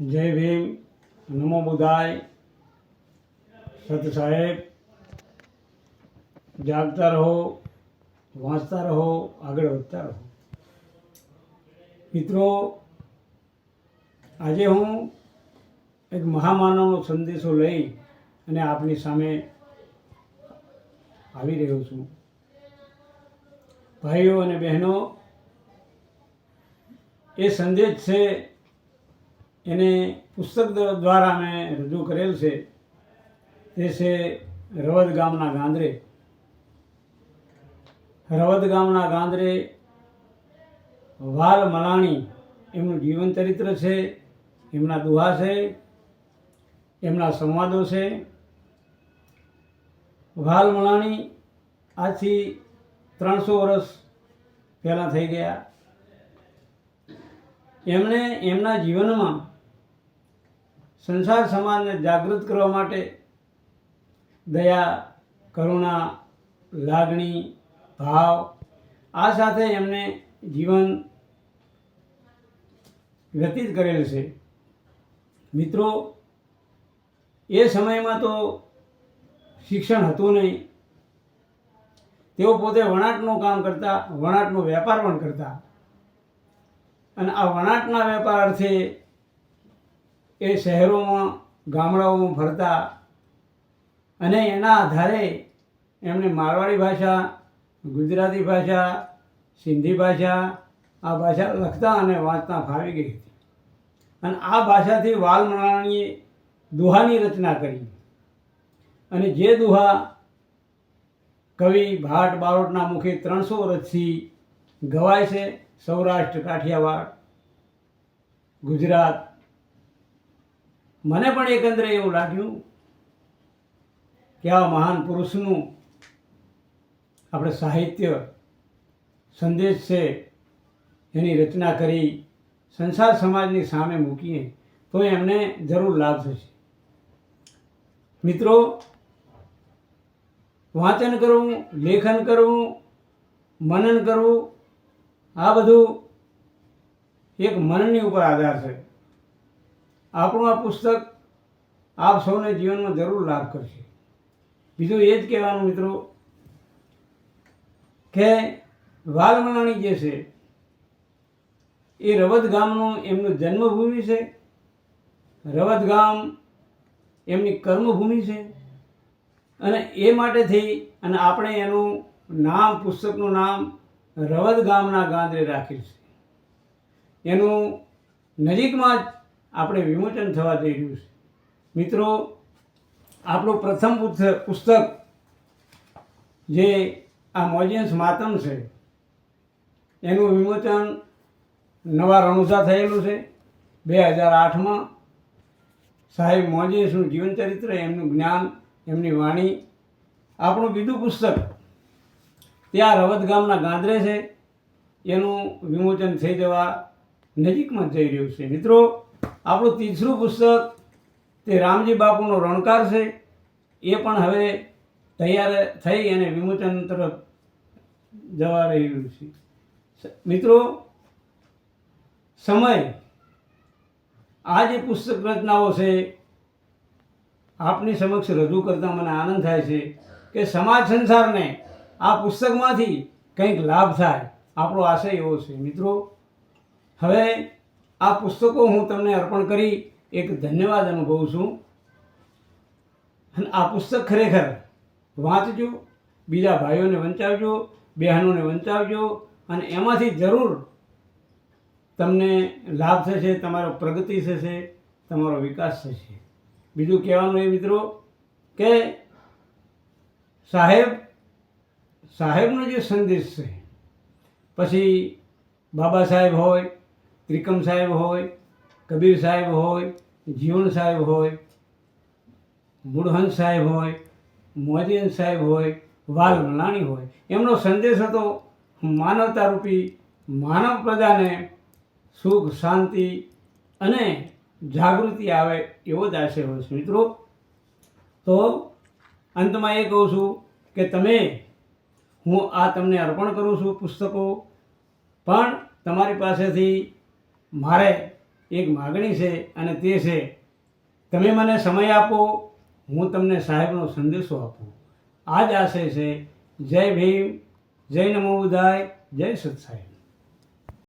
જય ભીમ, નમો બુધાય. સત સાહેબ જાગતા રહો, વાંચતા રહો, આગળ વધતા રહો. મિત્રો, આજે હું એક મહામાનવનો સંદેશો લઈ અને આપની સામે આવી રહ્યો છું. ભાઈઓ અને બહેનો, એ સંદેશ છે એને પુસ્તક દ્વારા મેં રજૂ કરેલ છે. તે છે રવદ ગામના ગાંદરે. રવદ ગામના ગાંદરે વાલ મલાણી એમનું જીવન ચરિત્ર છે, એમના દુહા છે, એમના સંવાદો છે. વાલ મલાણી આજથી ત્રણસો વર્ષ પહેલાં થઈ ગયા. એમણે એમના જીવનમાં સંસાર સમાજને જાગૃત કરવા માટે દયા, કરુણા, લાગણી, ભાવ, આ સાથે એમને જીવન વ્યતીત કરેલ છે. મિત્રો, એ સમયમાં તો શિક્ષણ હતું નહીં. તેઓ પોતે વણાટનું કામ કરતા, વણાટનો વેપાર પણ કરતા. અને આ વણાટના વેપાર અર્થે એ શહેરોમાં, ગામડાઓમાં ફરતા અને એના આધારે એમણે મારવાડી ભાષા, ગુજરાતી ભાષા, સિંધી ભાષા આ ભાષા લખતા અને વાંચતા ફાવી ગઈ હતી. અને આ ભાષાથી વાલમણાણીએ દુહાની રચના કરી. અને જે દુહા કવિ ભાટ બારોટના મુખે ત્રણસો વર્ષથી ગવાય છે, સૌરાષ્ટ્ર, કાઠિયાવાડ, ગુજરાત મને પણ એકંદરે એવું લાગ્યું કે આ મહાન પુરુષનું આપણે સાહિત્ય, સંદેશ છે, એની રચના કરી સંસાર સમાજની સામે મૂકીએ, તો એમને જરૂર લાભ થશે. મિત્રો, વાંચન કરવું, લેખન કરવું, મનન કરવું, આ બધું એક મનની ઉપર આધાર છે. આપણું આ પુસ્તક આપ સૌને જીવનમાં જરૂર લાભ કરશે. બીજું એ જ કહેવાનું મિત્રો કે વાલમલાણી જે છે, એ રવદ ગામનું એમનું જન્મભૂમિ છે. રવદ ગામ એમની કર્મભૂમિ છે. અને એ માટેથી અને આપણે એનું નામ, પુસ્તકનું નામ રવદ ગામના ગાંદરે રાખેલ છે. એનું નજીકમાં જ આપણે વિમોચન થવા જઈ રહ્યું છે. મિત્રો, આપણું પ્રથમ પુસ્તક જે આ મોજિયન્સ માતમ છે, એનું વિમોચન નવા રણુસા થયેલું છે. બે હજાર આઠમાં સાહેબ મોજેસનું જીવન ચરિત્ર, એમનું જ્ઞાન, એમની વાણી, આપણું બીજું પુસ્તક ત્યાં રવત ગામના ગાંદરે છે. એનું વિમોચન થઈ જવા નજીકમાં જઈ રહ્યું છે. મિત્રો આપણું તીસરું પુસ્તક તે રામજી બાપુનો રણકાર છે. એ પણ હવે તૈયાર થઈ અને વિમોચન તરફ જવા રહ્યું છે. મિત્રો, સમય, આ જે પુસ્તક રચનાઓ છે, આપની સમક્ષ રજૂ કરતા મને આનંદ થાય છે કે સમાજ સંસારને આ પુસ્તકમાંથી કંઈક લાભ થાય. આપણો આશય એવો છે. મિત્રો, હવે આ પુસ્તકો હું તમને અર્પણ કરી એક ધન્યવાદ અનુભવું છું. અને આ પુસ્તક ખરેખર વાંચજો, બીજા ભાઈઓને વંચાવજો, બહેનોને વંચાવજો અને એમાંથી જરૂર તમને લાભ થશે, તમારો પ્રગતિ થશે, તમારો વિકાસ થશે. બીજું કહેવાનું એ મિત્રો કે સાહેબ, સાહેબનો જે સંદેશ છે, પછી બાબા સાહેબ હોય ત્રિકમ સાહેબ હોય, કબીર સાહેબ હોય, જીવન સાહેબ હોય, મૂળહંસ સાહેબ હોય મોદીન સાહેબ હોય, વાલ મલાણી હોય. એમનો સંદેશ હતો માનવતારૂપી માનવ પ્રજાને સુખ, શાંતિ અને જાગૃતિ આવે એવો જ આશય છે. મિત્રો, તો અંતમાં એ કહું છું કે તમે, હું આ તમને અર્પણ કરું છું પુસ્તકો, પણ તમારી પાસેથી મારે એક માગણી છે અને તે છે, તમે મને સમય આપો, હું તમને સાહેબનો સંદેશો આપું. આ જ આશય છે. જય ભીમ, જય નમો બુદ્ધાય, જય સત સાહેબ.